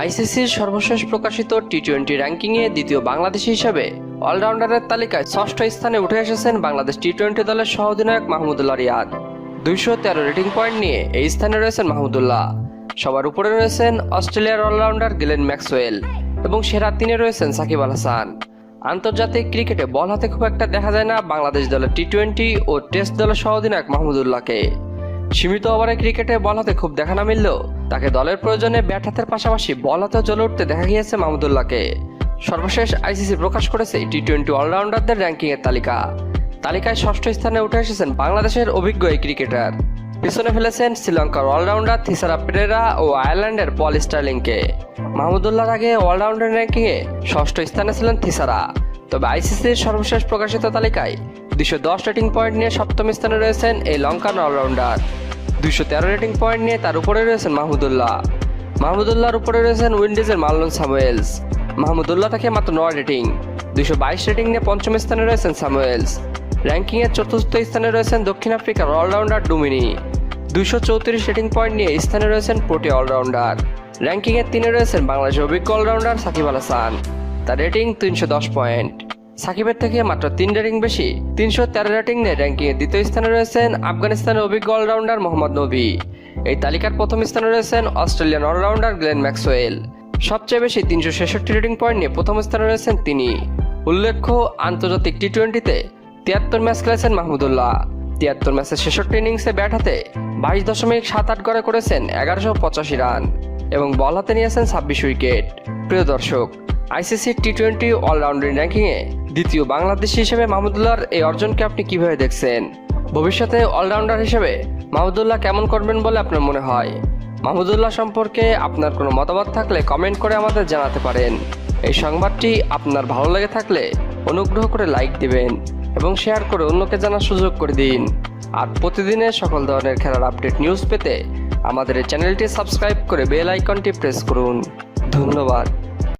আইসিসির সর্বশেষ প্রকাশিত টি টোয়েন্টি র্যাঙ্কিংয়ে দ্বিতীয় বাংলাদেশি হিসেবে অলরাউন্ডারের তালিকায় ষষ্ঠ স্থানে উঠে এসেছেন বাংলাদেশ টি টোয়েন্টি দলের সহ অধিনায়ক মাহমুদুল্লাহ রিয়াদ। দুইশো তেরো রেটিং পয়েন্ট নিয়ে এই স্থানে রয়েছেন মাহমুদুল্লাহ। সবার উপরে রয়েছেন অস্ট্রেলিয়ার অলরাউন্ডার গিলেন ম্যাক্সওয়েল এবং সেরা তিনে রয়েছেন সাকিব আল হাসান। আন্তর্জাতিক ক্রিকেটে বল হাতে খুব একটা দেখা যায় না বাংলাদেশ দলের টি টোয়েন্টি ও টেস্ট দলের সহ অধিনায়ক মাহমুদুল্লাহকে। সীমিত ওভারে ক্রিকেটে বল হাতে খুব দেখা না মিললেও তাকে দলের প্রয়োজনে ব্যাট হাতের পাশাপাশি বল হাতে জ্বলে উঠতে দেখা গিয়েছে মাহমুদুল্লাহকে সর্বশেষ আইসিসি প্রকাশ করেছে টি টোয়েন্টি অলরাউন্ডারদের র্যাঙ্কিংয়ের তালিকা। তালিকায় ষষ্ঠ স্থানে উঠে এসেছেন বাংলাদেশের অভিজ্ঞ এই ক্রিকেটার। পিছনে ফেলেছেন শ্রীলঙ্কার অলরাউন্ডার থিসারা পেরেরা ও আয়ারল্যান্ডের পল স্টার্লিংকে। মাহমুদুল্লাহর আগে অলরাউন্ডার র্যাঙ্কিংয়ে ষষ্ঠ স্থানে ছিলেন থিসারা। তবে আইসিসির সর্বশেষ প্রকাশিত তালিকায় দুশো দশ রেটিং পয়েন্ট নিয়ে সপ্তম স্থানে রয়েছেন এই লঙ্কান অলরাউন্ডার দুশো তেরো রেটিং পয়েন্ট নিয়ে তার উপরে রয়েছেন মাহমুদুল্লাহ। মাহমুদুল্লাহর উপরে রয়েছেন উইন্ডিজের মার্লন সামুয়েলস। মাহমুদুল্লাহ থাকে মাত্র নয় রেটিং দুশো বাইশ রেটিং নিয়ে পঞ্চম স্থানে রয়েছেন সামুয়েলস। র্যাঙ্কিংয়ের চতুর্থ স্থানে রয়েছেন দক্ষিণ আফ্রিকার অলরাউন্ডার ডুমিনি। দুশো চৌত্রিশ রেটিং পয়েন্ট নিয়ে স্থানে রয়েছেন প্রোটি অলরাউন্ডার র্যাঙ্কিংয়ের তিনে রয়েছেন বাংলাদেশের অভিজ্ঞ অলরাউন্ডার সাকিব আল হাসান। তার রেটিং তিনশো দশ পয়েন্ট সাকিবের থেকে মাত্র তিন রেটিং বেশি। তিনশো তেরো রেটিং নিয়ে র্যাঙ্কিংয়ে দ্বিতীয় স্থানে রয়েছেন আফগানিস্তানের অভিজ্ঞ অলরাউন্ডার মোহাম্মদ নবী। এই তালিকার প্রথম স্থানে রয়েছেন অস্ট্রেলিয়ান অলরাউন্ডার গ্লেন ম্যাক্সওয়েল। সবচেয়ে বেশি তিনশো ছেষট্টি রেটিং পয়েন্ট নিয়ে প্রথম স্থানে রয়েছেন তিনি। উল্লেখ্য, আন্তর্জাতিক টি টোয়েন্টিতে তিয়াত্তর ম্যাচ খেলেছেন মাহমুদুল্লাহ তিয়াত্তর ম্যাচের ছেষট্টি ইনিংসে ব্যাট হাতে বাইশ দশমিক সাত আট গড়ে করেছেন এগারোশো পঁচাশি রান এবং বল হাতে নিয়েছেন ছাব্বিশ উইকেট প্রিয় দর্শক আইসিসি টি টোয়েন্টি অলরাউন্ডার র্যাঙ্কিংয়ে দ্বিতীয় বাংলাদেশি হিসেবে মাহমুদুল্লাহর এই অর্জনকে আপনি কীভাবে দেখছেন? ভবিষ্যতে অলরাউন্ডার হিসেবে মাহমুদুল্লাহ কেমন করবেন বলে আপনার মনে হয়? মাহমুদুল্লাহ সম্পর্কে আপনার কোনো মতামত থাকলে কমেন্ট করে আমাদের জানাতে পারেন। এই সংবাদটি আপনার ভালো লেগে থাকলে অনুগ্রহ করে লাইক দিবেন এবং শেয়ার করে অন্যকে জানার সুযোগ করে দিন। আর প্রতিদিনের সকল ধরনের খেলার আপডেট নিউজ পেতে আমাদের চ্যানেলটি সাবস্ক্রাইব করে বেল আইকনটি প্রেস করুন। ধন্যবাদ।